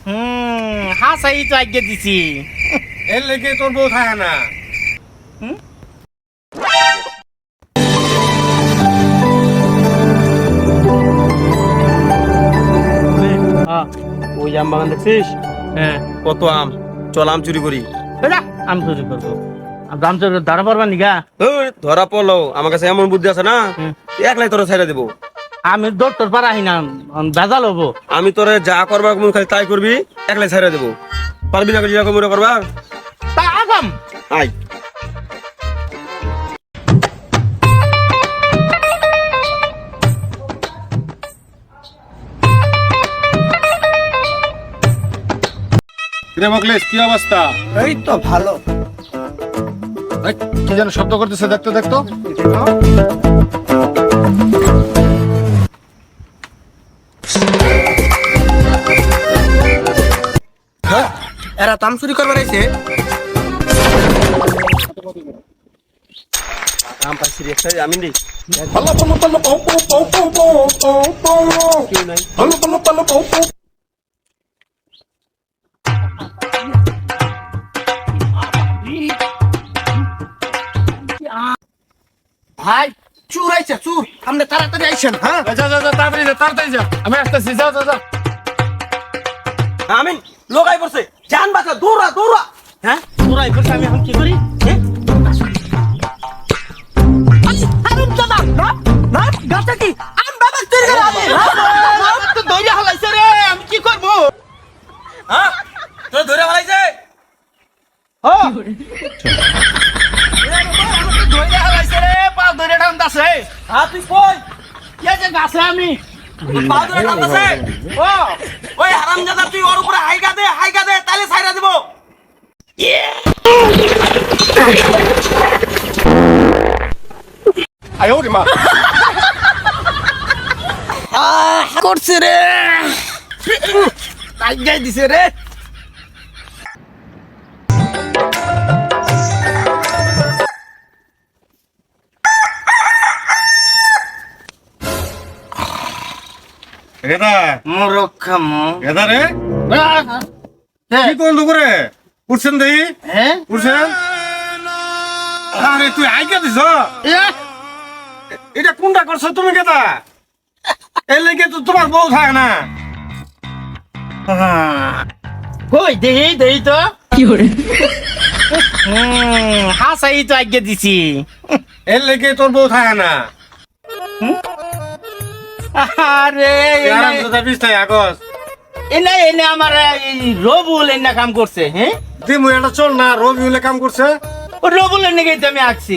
হুম হাসাই তো আগে দিছি এর লেগে তোর বউ থাকে না ওই আম বাগান দেখছিস হ্যাঁ কত আম চল আম চুরি করি আম চুরি করব আম চুরি ধরা পড়বা নিগা ধরা পড়ল আমার কাছে এমন বুদ্ধি আছে না। একলাই তোরা ছেড়ে দেবো আমি দৌড় তোর পারা আহি না ভেজাল হব। আমি তোরে যা করবার মন খালি তাই করবি একলাই ছেড়ে দেবো। পারবি না যেরকম ওরা করবা তা আগাম। আই। কি অবস্থা? এই তো ভালো। কি যেন শব্দ করতেছে দেখতো দেখতো। এরা তাম চুরি করবার আইছে। আম পাইছি রে একটা আমি নেই। কেউ নাই ভাই চুর আইছে চুর। আপনি তাড়াতাড়ি আইছেন হ্যাঁ? যা যা যা তাড়াতাড়ি যা তাড়াতাড়ি যা। আমি আসতেছি যা যা যা। আমিন লোকাই পড়ছে। জান বাঁচা দৌড়া দৌড়া হ্যাঁ তোরা এই আমি এখন কি করি হ্যাঁ হারুন দাদা না না গাছে কি আম বাবা চুরি করে আম তো দইরা হলাইছে রে আমি কি করব হ্যাঁ তোর হলাইছে রে পা হ্যাঁ তুই কই কে যে গাছে আমি ওই হারামজাদা তুই ওর উপরে হাইগা দে হাইগা দে তাহলে ছাইরা দিব। করছে রে। তাই দিছে রে। গেদা মুরক্ষম গেদা রে। কি কোন করে উঠছেন দেই। হ্যাঁ। উঠছেন। আরে তুই আইকা দিছ? এটা কোনটা করছ তুমি গেদা? এর লেগে তো তোমার বউ থাকে না। কই দেহি দেহি তো। কি হুম হাসাই তো আগে দিছি। এর লেগে তোর বউ থাকে না। আরে এনে এনে আমার এই রবুল এনে কাম করছে হ্যাঁ? দিমু এটা চল না রবি হলে কাম করছে। ও রবুল এনে গেছে আমি আঁকছি